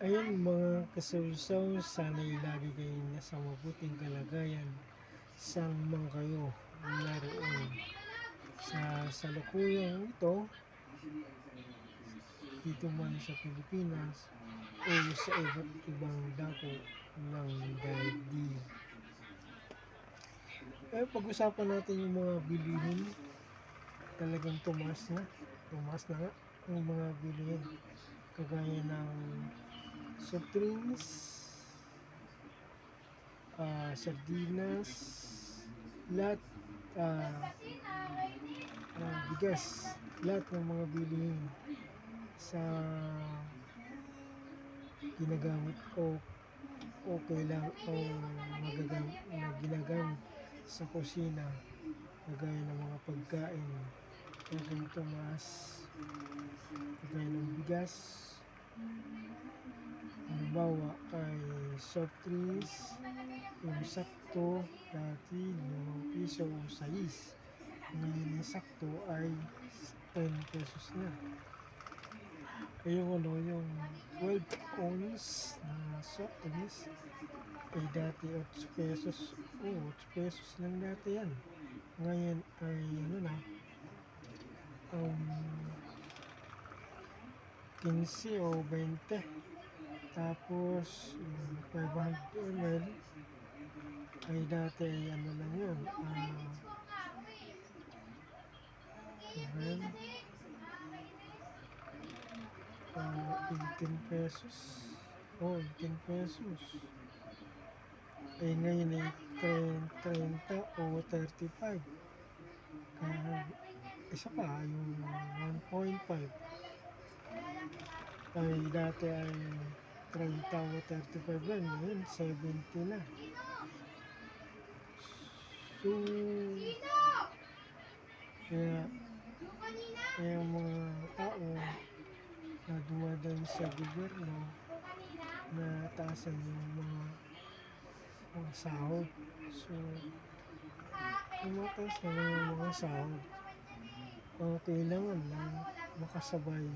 Ayun mga kasawsaw, sana'y lagi kayo nasa mabuting kalagayan. Saan man kayo naroon. Sa salukuyang ito, dito man sa Pilipinas o sa iba't ibang dako ng daigdig. Eh, pag-usapan natin yung mga bilihin. Talagang tumaas na. Tumaas na nga ang mga bilihin. Kagaya ng soft drinks, ah, sardinas, lahat, ah, ah, bigas, lahat ng mga bilihin sa ginagamit o o kailang o magagamit na ginagamit sa kusina. Kagaya ng mga pagkain. Talagang tumaas. Kagaya ng bigas halimbawa ay soft drinks yung sakto dati 5 piso o 6 ngayon yung sakto ay 10 pesos na. Yung ano yung 12 ounce na soft drinks ay dati 8 pesos oh 8 pesos lang dati yan. Ngayon ay ano na um 15 o 20 tapos yung 500 ml ay dati ay ano lang yun ah uh, ah 18 pesos. Oh 18 pesos. Eh ngayon ay 30 o 35 kaya isa pa yung 1.5 ay dati ay 30 o 35 lang ngayon 70 na so kaya kaya ang mga tao na dumadaan sa gobyerno na taasan yung mga mga sahod so tumataas na yung mga sahod uh, kailangan lang makasabay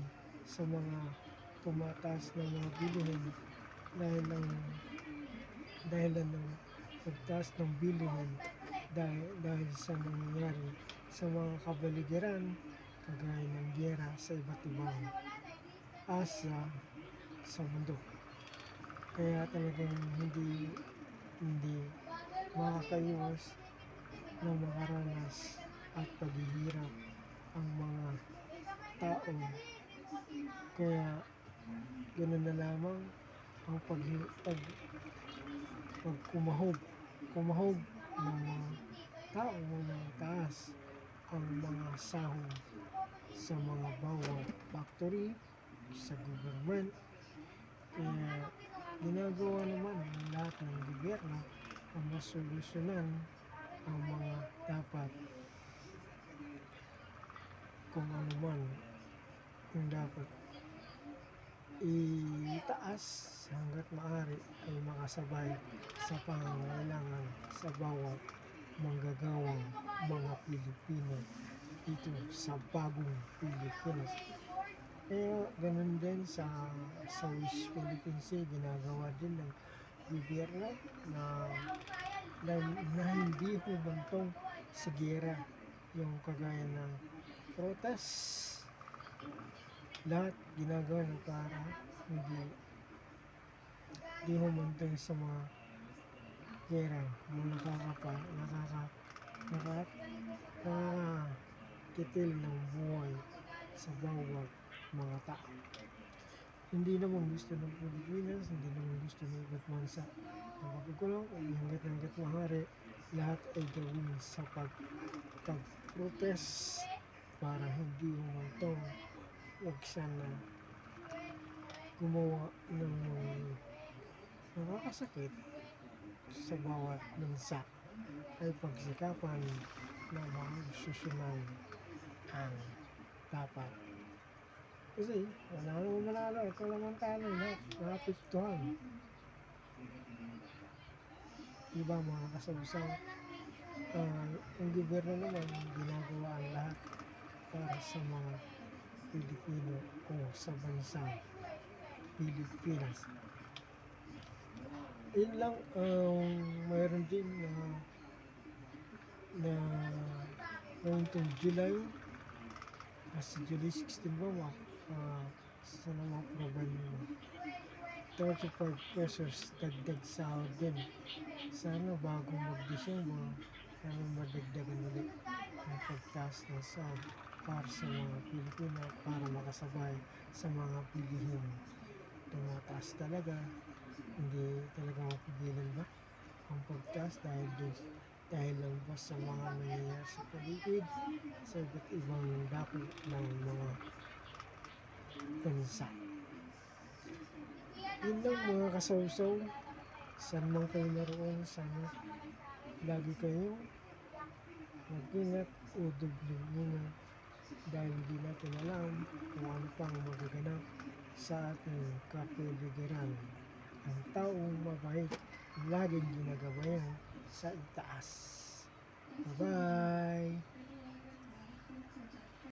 sa mga tumataas na mga bilihin dahil ng dahil ng pagtaas ng bilihin dahil, dahil sa nangyayari sa mga kabaligiran kagaya ng giyera sa iba't ibang asa sa mundo. Kaya talagang hindi hindi makakaiwas na makaranas at paghihirap ang mga tao kaya ganoon na lamang ang pag, pag, pag kumahog kumahog ng mga tao ng taas ang mga sahod sa mga bawat factory sa government. Kaya ginagawa naman ng lahat ng gobyerno ang masolusyonan ang mga dapat kung ano man yung dapat itaas hanggat maaari ay makasabay sa pangangailangan sa bawat manggagawang mga Pilipino dito sa bagong Pilipinas. Kaya ganun din sa West Philippine Sea, ginagawa din ng gobyerno na, na, na hindi humantong sa gera yung kagaya ng protest lahat ginagawa na para hindi hindi humantong sa mga gera yung nakakapa nakaka naka nakakakitil ng buhay sa bawat mga tao. Hindi naman gusto ng Pilipinas hindi naman gusto ng iba't bansa. Ang pagkukulong ay hanggat hanggat mahari lahat ay gawin sa pag pag-protest para hindi humantong huwag sana gumawa ng mga nakakasakit sa bawat bansa ay pagsikapan na magsusunan ang dapat. Kasi wala naman manalo ito ang talo na nakapiktuhan iba mga kasabsang uh, ang gobyerno naman ginagawa ang lahat para sa mga Pilipino o sa bansa Pilipinas. Yun lang, um, mayroon din na na ngayong itong July kasi July 16 ba ma uh, sa mga mo 35 pesos dagdag sahod din sana bago mag-December sana madagdagan ulit ang pagtaas ng sahod para sa mga Pilipino para makasabay sa mga bilihin. Tumataas talaga. Hindi talaga mapigilan ba ang pagtaas dahil dun dahil lang ba sa mga nangyayari sa paligid sa iba't ibang dako ng mga bansa. Yun lang mga kasawsaw, saan man kayo naroon, sana lagi kayo mag-ingat o dubling ingat dahil hindi natin alam kung ano pang magaganap sa ating kapiligiran. Ang taong mabait, laging ginagabayan sa itaas. Bye-bye!